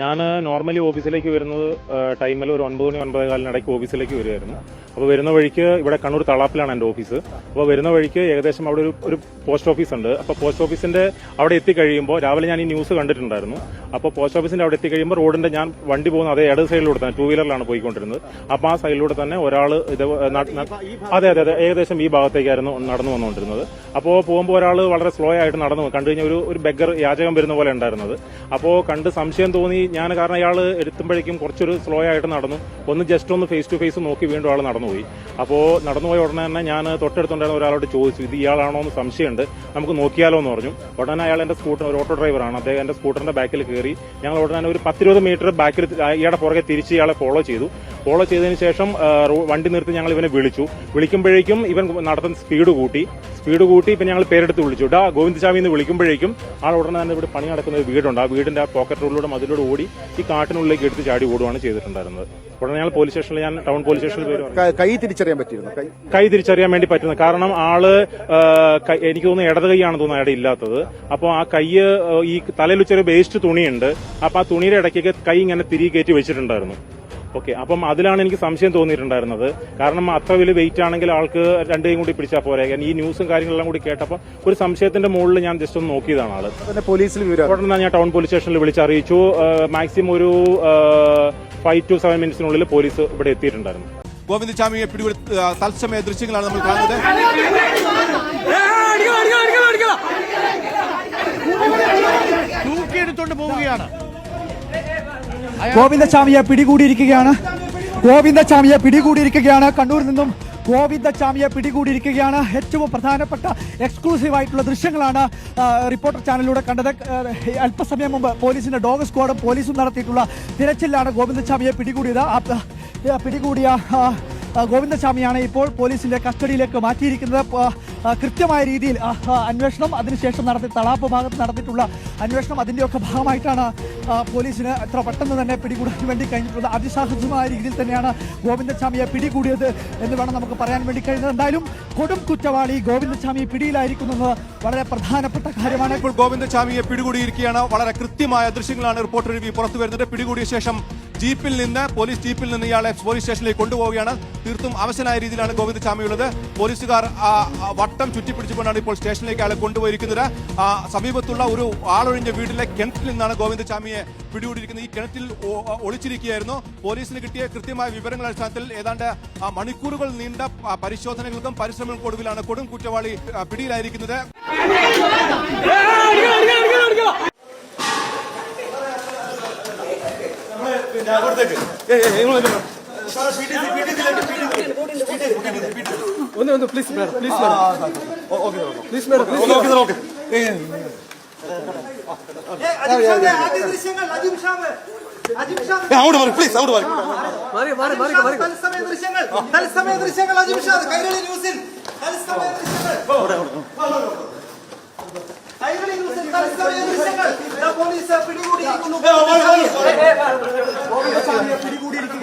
ഞാൻ നോർമലി ഓഫീസിലേക്ക് വരുന്നത് ടൈമിൽ ഒരു ഒൻപത് മണി ഒൻപത് കാലിനിടയ്ക്ക് ഓഫീസിലേക്ക് വരുമായിരുന്നു അപ്പോൾ വരുന്ന വഴിക്ക് ഇവിടെ കണ്ണൂർ തളാപ്പിലാണ് എന്റെ ഓഫീസ് അപ്പോൾ വരുന്ന വഴിക്ക് ഏകദേശം അവിടെ ഒരു ഒരു പോസ്റ്റ് ഓഫീസ് ഉണ്ട്. അപ്പോൾ പോസ്റ്റ് ഓഫീസിന്റെ അവിടെ എത്തിക്കഴിയുമ്പോൾ രാവിലെ ഞാൻ ഈ ന്യൂസ് കണ്ടിട്ടുണ്ടായിരുന്നു. അപ്പോൾ പോസ്റ്റ് ഓഫീസിന്റെ അവിടെ എത്തിക്കഴിയുമ്പോൾ റോഡിന്റെ ഞാൻ വണ്ടി പോകുന്ന അതേ ഇടത് സൈഡിലൂടെ തന്നെ ടൂ വീലറിലാണ് പോയിക്കൊണ്ടിരുന്നത്. അപ്പോൾ ആ സൈഡിലൂടെ തന്നെ ഒരാൾ ഇത് അതെ അതെ അതെ ഏകദേശം ഈ ഭാഗത്തേക്കായിരുന്നു നടന്നു വന്നുകൊണ്ടിരുന്നത്. അപ്പോൾ പോകുമ്പോൾ ഒരാൾ വളരെ സ്ലോ ആയിട്ട് നടന്നു കണ്ടു കഴിഞ്ഞാൽ ഒരു ഒരു ബെഗർ യാചകം വരുന്ന പോലെ ഉണ്ടായിരുന്നത്. അപ്പോൾ കണ്ട് സംശയം തോന്നി ഞാൻ കാരണം അയാൾ എടുത്തുമ്പോഴേക്കും കുറച്ചൊരു സ്ലോ ആയിട്ട് നടന്നു. ഒന്ന് ജസ്റ്റ് ഒന്ന് ഫേസ് ടു ഫേസ് നോക്കി വീണ്ടും ആൾ നടന്നുപോയി. അപ്പോൾ നടന്നുപോയ ഉടനെ തന്നെ ഞാൻ തൊട്ടടുത്തുണ്ടായിരുന്ന ഒരാളോട് ചോദിച്ചു ഇത് ഇയാളാണോ എന്ന് സംശയമുണ്ട്. നമുക്ക് നോക്കിയാലോ എന്ന് പറഞ്ഞു. ഉടനെ അയാൾ എന്റെ സ്കൂട്ടർ ഒരു ഓട്ടോ ഡ്രൈവറാണ്. അദ്ദേഹം എന്റെ സ്കൂട്ടറിന്റെ ബാക്കിൽ കയറി. ഞങ്ങൾ ഉടനെ ഒരു പത്തിരുപത് മീറ്റർ ബാക്കിൽ ഇയാളെ പുറകെ തിരിച്ച് ഇയാളെ ഫോളോ ചെയ്തു. ഫോളോ ചെയ്തതിന് ശേഷം വണ്ടി നിർത്തി ഞങ്ങൾ ഇവനെ വിളിച്ചു. വിളിക്കുമ്പോഴേക്കും ഇവൻ നടത്തുന്ന സ്പീഡ് കൂട്ടി. സ്പീഡ് കൂട്ടി ഇപ്പം ഞങ്ങൾ പേരെടുത്ത് വിളിച്ചു. ഡാ ഗോവിന്ദസ്വാമി എന്ന് വിളിക്കുമ്പോഴേക്കും ആൾ ഉടനെ തന്നെ ഇവിടെ പണി നടക്കുന്ന ഒരു വീടുണ്ട്. ആ വീടിന്റെ ആ പോക്കറ്റ് റോഡിലൂടെ മതിലൂടെ ഓടി ഈ കാട്ടിനുള്ളിലേക്ക് എടുത്ത് ചാടി ഓടുകയാണ് ചെയ്തിട്ടുണ്ടായിരുന്നത്. ഉടനെ ഞങ്ങൾ പോലീസ് സ്റ്റേഷനിൽ ഞാൻ ടൗൺ പോലീസ് സ്റ്റേഷനിൽ പേര് കൈ തിരിച്ചറിയാൻ പറ്റിയിരുന്നു? കൈ തിരിച്ചറിയാൻ വേണ്ടി പറ്റുന്നത് കാരണം ആൾ എനിക്ക് തോന്നുന്നു ഇടത് കൈയാണ് തോന്നുന്നു അയാളുടെ ഇല്ലാത്തത്. അപ്പോൾ ആ കൈ ഈ തലയിൽ ചെറിയ വേസ്റ്റ് തുണിയുണ്ട്. അപ്പൊ ആ തുണിയുടെ ഇടയ്ക്കൊക്കെ കൈ ഇങ്ങനെ തിരികെ കയറ്റി വെച്ചിട്ടുണ്ടായിരുന്നു. ഓക്കെ അപ്പം അതിലാണ് എനിക്ക് സംശയം തോന്നിയിട്ടുണ്ടായിരുന്നത്. കാരണം അത്ര വലിയ വെയിറ്റ് ആണെങ്കിൽ ആൾക്ക് രണ്ടേയും കൂടി പിടിച്ചാൽ പോരെ. കാരണം ഈ ന്യൂസും കാര്യങ്ങളെല്ലാം കൂടി കേട്ടപ്പോൾ ഒരു സംശയത്തിന്റെ മുകളിൽ ഞാൻ ജസ്റ്റ് ഒന്ന് നോക്കിയതാണ് ആൾ. പോലീസിൽ ഉടനെ ഞാൻ ടൗൺ പോലീസ് സ്റ്റേഷനിൽ വിളിച്ചറിയിച്ചു. മാക്സിമം ഒരു ഫൈവ് ടു സെവൻ മിനിറ്റ്സിനുള്ളിൽ പോലീസ് ഇവിടെ എത്തിയിട്ടുണ്ടായിരുന്നു. ഗോവിന്ദസ്വാമിയെ പിടികൂടി തത്സമയ ദൃശ്യങ്ങളാണ് നമ്മൾ കാണുന്നത്. തൂക്കിയെടുത്തോണ്ട് പോവുകയാണ്. ഗോവിന്ദസ്വാമിയെ പിടികൂടിയിരിക്കുകയാണ്. ഗോവിന്ദസ്വാമിയെ പിടികൂടിയിരിക്കുകയാണ്. കണ്ണൂരിൽ നിന്നും ഗോവിന്ദസ്വാമിയെ പിടികൂടിയിരിക്കുകയാണ്. ഏറ്റവും പ്രധാനപ്പെട്ട എക്സ്ക്ലൂസീവ് ആയിട്ടുള്ള ദൃശ്യങ്ങളാണ് റിപ്പോർട്ടർ ചാനലിലൂടെ കണ്ടത്. അല്പസമയം മുമ്പ് പോലീസിന്റെ ഡോഗ് സ്ക്വാഡും പോലീസും നടത്തിയിട്ടുള്ള തിരച്ചിലാണ് ഗോവിന്ദസ്വാമിയെ പിടികൂടിയത്. പിടികൂടിയ ഗോവിന്ദസ്വാമിയാണ് ഇപ്പോൾ പോലീസിന്റെ കസ്റ്റഡിയിലേക്ക് മാറ്റിയിരിക്കുന്നത്. കൃത്യമായ രീതിയിൽ അന്വേഷണം അതിനുശേഷം നടത്തി തളാപ്പ് ഭാഗത്ത് നടത്തിയിട്ടുള്ള അന്വേഷണം അതിന്റെയൊക്കെ ഭാഗമായിട്ടാണ് പോലീസിന് എത്ര പെട്ടെന്ന് തന്നെ പിടികൂടാൻ വേണ്ടി കഴിഞ്ഞിട്ടുള്ളത്. അതിസാഹസികമായ രീതിയിൽ തന്നെയാണ് ഗോവിന്ദസ്വാമിയെ പിടികൂടിയത് എന്ന് വേണം നമുക്ക് പറയാൻ വേണ്ടി കഴിഞ്ഞത്. എന്തായാലും കൊടും കുറ്റവാളി ഗോവിന്ദസ്വാമി പിടിയിലായിരിക്കുന്നത് വളരെ പ്രധാനപ്പെട്ട കാര്യമാണ്. ഇപ്പോൾ ഗോവിന്ദസ്വാമിയെ പിടികൂടിയിരിക്കുകയാണ്. വളരെ കൃത്യമായ ദൃശ്യങ്ങളാണ് റിപ്പോർട്ടർ റിവ്യൂ പുറത്തു വരുന്നത്. പിടികൂടിയ ശേഷം ജീപ്പിൽ നിന്ന് പോലീസ് ജീപ്പിൽ നിന്ന് ഇയാളെ പോലീസ് സ്റ്റേഷനിലേക്ക് കൊണ്ടുപോവുകയാണ് തീർത്തും അവശനായ രീതിയിലാണ് ഗോവിന്ദ് ഉള്ളത് പോലീസുകാർ വട്ടം ചുറ്റിപ്പിടിച്ചുകൊണ്ടാണ് ഇപ്പോൾ സ്റ്റേഷനിലേക്ക് അയാളെ കൊണ്ടുപോയിരിക്കുന്നത് സമീപത്തുള്ള ഒരു ആളൊഴിഞ്ഞ വീട്ടിലെ കിണറ്റിൽ നിന്നാണ് ഗോവിന്ദചാമിയെ പിടികൂടിയിരിക്കുന്നത് ഈ കിണറ്റിൽ ഒളിച്ചിരിക്കുകയായിരുന്നു പോലീസിന് കിട്ടിയ കൃത്യമായ വിവരങ്ങൾ അടിസ്ഥാനത്തിൽ ഏതാണ്ട് മണിക്കൂറുകൾ നീണ്ട പരിശോധനകൾക്കും പരിശ്രമങ്ങൾക്കും ഒടുവിലാണ് കൊടും കുറ്റവാളി ആ, പിടിയിലായിരിക്കുന്നത് അങ്ങോട്ട് മാറി പ്ലീസ് അങ്ങോട്ട് മാറി തത്സമയ ദൃശ്യങ്ങൾ തത്സമയ ദൃശ്യങ്ങൾ അജിംഷാദ് കൈരളി ന്യൂസിൽ തത്സമയ ദൃശ്യങ്ങൾ കൈരളി ന്യൂസിൽ തത്സമയ ദൃശ്യങ്ങൾ ഇതാ പോലീസ് പിടികൂടിയിരിക്കുന്നു ഗോവിന്ദസ്വാമിയെ പിടികൂടിയിരിക്കുന്നു.